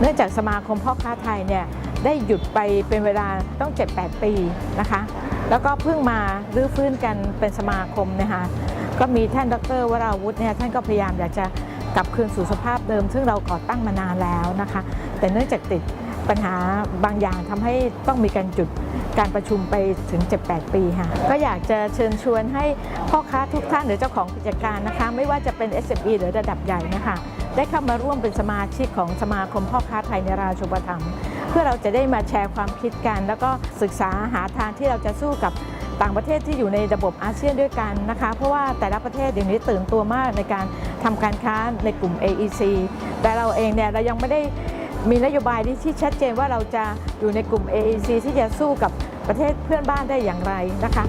เนื่องจากสมาคมพ่อค้าไทยเนี่ยได้หยุดไปเป็นเวลาต้อง 7-8 ปีนะคะ แล้วก็เพิ่งมารื้อฟื้นกันเป็นสมาคมนะคะก็มีท่านดรวราวุฒิเนี่ยท่านก็พยายามอยากจะกลับคืนสู่สภาพเดิม ซึ่งเราก่อตั้งมานานแล้วนะคะ แต่เนื่องจากติดปัญหาบางอย่างทำให้ต้องมีการจุด การประชุมไปถึง 7-8 ปีค่ะ ก็อยากจะเชิญชวนให้พ่อค้าทุกท่านหรือเจ้าของกิจการนะคะ ไม่ว่าจะเป็น SME หรือระดับใหญ่นะคะได้เข้ามาร่วมเป็นสมาชิกของสมาคมพ่อค้าไทยในราชูปถัมภ์เพื่อเราจะได้มาแชร์ความคิดกัน แล้วก็ศึกษาหาทางที่เราจะสู้กับต่างประเทศที่อยู่ในระบบอาเซียนด้วยกันนะคะ เพราะว่าแต่ละประเทศเดี๋ยวนี้ตื่นตัวมากในการทำการค้าในกลุ่ม AEC แต่เราเองเนี่ยเรายังไม่ได้ มีนโยบายที่ชัดเจนว่าเราจะอยู่ในกลุ่ม AEC ที่จะสู้กับประเทศเพื่อนบ้านได้อย่างไรนะคะ